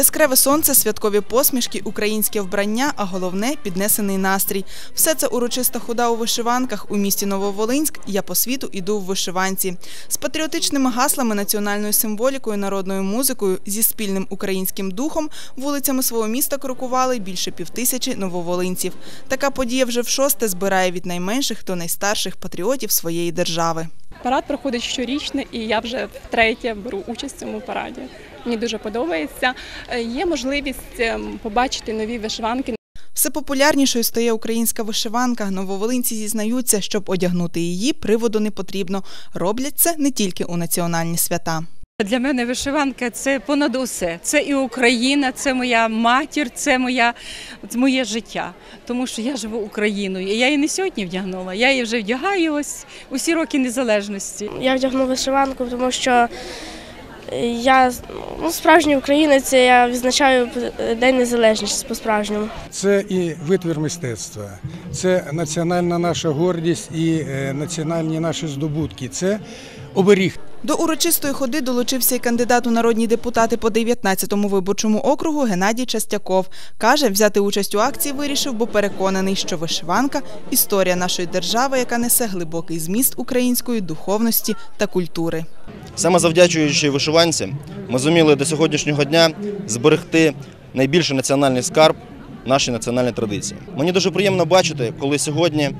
Яскраве сонце, святкові посмішки, українське вбрання, а головне піднесений настрій. Все це урочиста хода у вишиванках у місті Нововолинськ. Я по світу іду в вишиванці. З патріотичними гаслами, національною символікою, народною музикою, зі спільним українським духом вулицями свого міста крокували більше півтисячі нововолинців. Така подія вже в шосте збирає від найменших до найстарших патріотів своєї держави. Парад проходить щорічно, і я вже втретє беру участь в цьому параді. Мені дуже подобається. Е, Є можливість ем, побачити нові вишиванки. Все популярнішою стає українська вишиванка. Нововолинці зізнаються, щоб одягнути її, приводу не потрібно. Роблять це не тільки у національні свята. Для мене вишиванка це понад усе. Це і Україна, це моя матір, це моя, от моє життя. Тому що я живу Україною. І я її не сьогодні вдягнула. Я її вже вдягаю ось усі роки незалежності. Я вдягну вишиванку, тому що я ну, справжній українець, я відзначаю День Незалежності по-справжньому. Це і витвір мистецтва, це національна наша гордість і е, національні наші здобутки. Це оберіг. До урочистої ходи долучився й кандидат у народні депутати по 19-му виборчому округу Геннадій Частяков. Каже, взяти участь у акції вирішив, бо переконаний, що вишиванка – історія нашої держави, яка несе глибокий зміст української духовності та культури. Саме завдячуючи вишиванці, ми зуміли до сьогоднішнього дня зберегти найбільший національний скарб нашої національної традиції. Мені дуже приємно бачити, коли сьогодні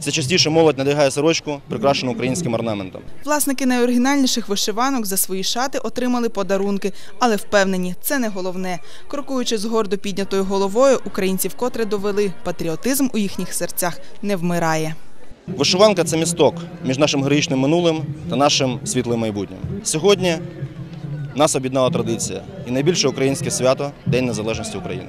все частіше молодь надягає сорочку, прикрашену українським орнаментом. Власники найоригінальніших вишиванок за свої шати отримали подарунки, але впевнені, це не головне. Крокуючи з гордо піднятою головою, українці вкотре довели, патріотизм у їхніх серцях не вмирає. Вишиванка це місток між нашим героїчним минулим та нашим світлим майбутнім. Сьогодні нас об'єднала традиція і найбільше українське свято День Незалежності України.